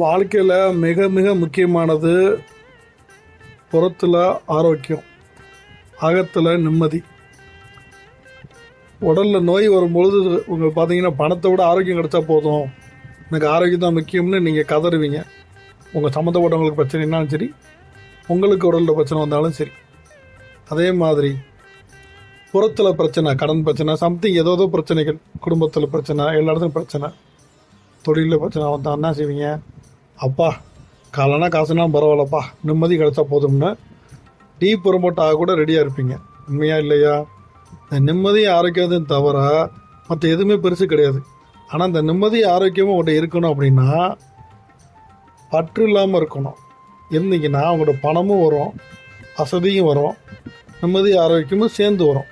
வாழ்க்கையில் மிக மிக முக்கியமானது புறத்தில் ஆரோக்கியம் அகத்தில் நிம்மதி. உடலில் நோய் வரும்பொழுது உங்களுக்கு பார்த்தீங்கன்னா பணத்தை விட ஆரோக்கியம் கிடைச்சா போதும். எனக்கு ஆரோக்கியம் தான் முக்கியம்னு நீங்கள் கதறுவீங்க. உங்கள் சம்மந்தப்பட்டவங்களுக்கு பிரச்சனைனாலும் சரி உங்களுக்கு உடலில் பிரச்சனை வந்தாலும் சரி. அதே மாதிரி புறத்தில் பிரச்சனை கடன் பிரச்சனை சம்திங் ஏதோ ஏதோ பிரச்சனைகள் குடும்பத்தில் பிரச்சனை எல்லா இடத்துலையும் பிரச்சனை. தொழிலில் பிரச்சனை வந்தால் என்ன செய்வீங்க? அப்பா காலனா காசுனா பரவாயில்லப்பா. நிம்மதி கிடைச்சா போதும்னு டீ புறம்போட்டு ஆக கூட ரெடியாக இருப்பீங்க. உண்மையா இல்லையா? இந்த நிம்மதி ஆரோக்கியத்தையும் தவிர மற்ற எதுவுமே பெருசு கிடையாது. ஆனால் இந்த நிம்மதி ஆரோக்கியமும் உங்கள்கிட்ட இருக்கணும் அப்படின்னா பற்று இல்லாமல் இருக்கணும். இருந்தீங்கன்னா உங்களோட பணமும் வரும் வசதியும் வரும் நிம்மதி ஆரோக்கியமும் சேர்ந்து வரும்.